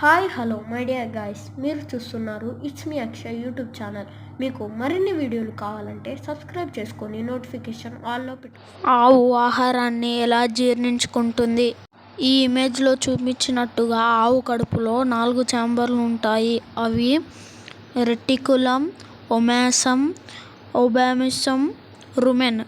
Hi hello my dear guys. మీరు చూస్తున్నారు it's me Akshay YouTube channel. మీకు మరిన్ని వీడియోలు కావాలంటే సబ్స్క్రైబ్ చేసుకొని నోటిఫికేషన్ ఆల్లో పెట్టు ఆవు ఆహారాన్ని ఎలా జీర్ణించుకుంటుంది? ఈ ఇమేజ్లో చూపించినట్టుగా ఆవు కడుపులో నాలుగు ఛాంబర్లు ఉంటాయి. అవి రెటికులం ఒమాసం ఒబామిసం రుమెన్.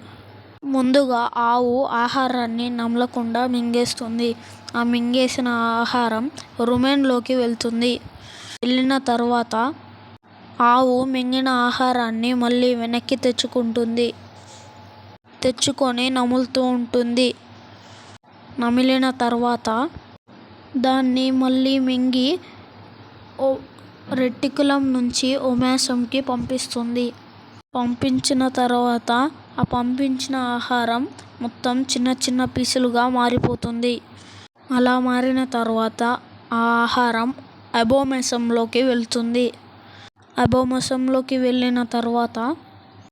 ముందుగా ఆవు ఆహారాన్ని నమలకుండా మింగేస్తుంది. ఆ మింగేసిన ఆహారం రుమెన్లోకి వెళ్తుంది. వెళ్ళిన తర్వాత ఆవు మింగిన ఆహారాన్ని మళ్ళీ వెనక్కి తెచ్చుకుంటుంది. తెచ్చుకొని నములుతూ ఉంటుంది. నమిలిన తర్వాత దాన్ని మళ్ళీ మింగి రెట్టికులం నుంచి ఉమాసంకి పంపిస్తుంది. పంపించిన తర్వాత ఆ పంపించిన ఆహారం మొత్తం చిన్న చిన్న పీసులుగా మారిపోతుంది. అలా మారిన తర్వాత ఆ ఆహారం అబోమెసంలోకి వెళ్తుంది. అబోమసంలోకి వెళ్ళిన తర్వాత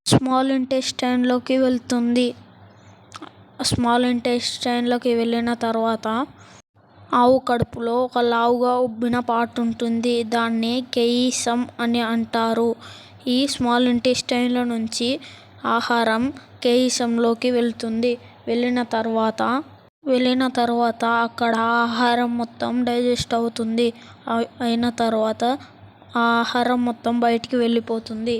స్మాల్ ఇంటెస్టైన్లోకి వెళ్తుంది. స్మాల్ ఇంటెస్టైన్లోకి వెళ్ళిన తర్వాత ఆవు కడుపులో ఒక లావుగా ఉబ్బిన పార్ట్ ఉంటుంది దాన్ని కెయిసం అని అంటారు. ఈ స్మాల్ ఇంటెస్టైన్ల నుంచి ఆహారం కేయిసంలోకి వెళ్తుంది. వెళ్ళిన తర్వాత వెళ్ళిన తర్వాత అక్కడ ఆహారం మొత్తం డైజెస్ట్ అవుతుంది. అయిన తర్వాత ఆ ఆహారం మొత్తం బయటికి వెళ్ళిపోతుంది.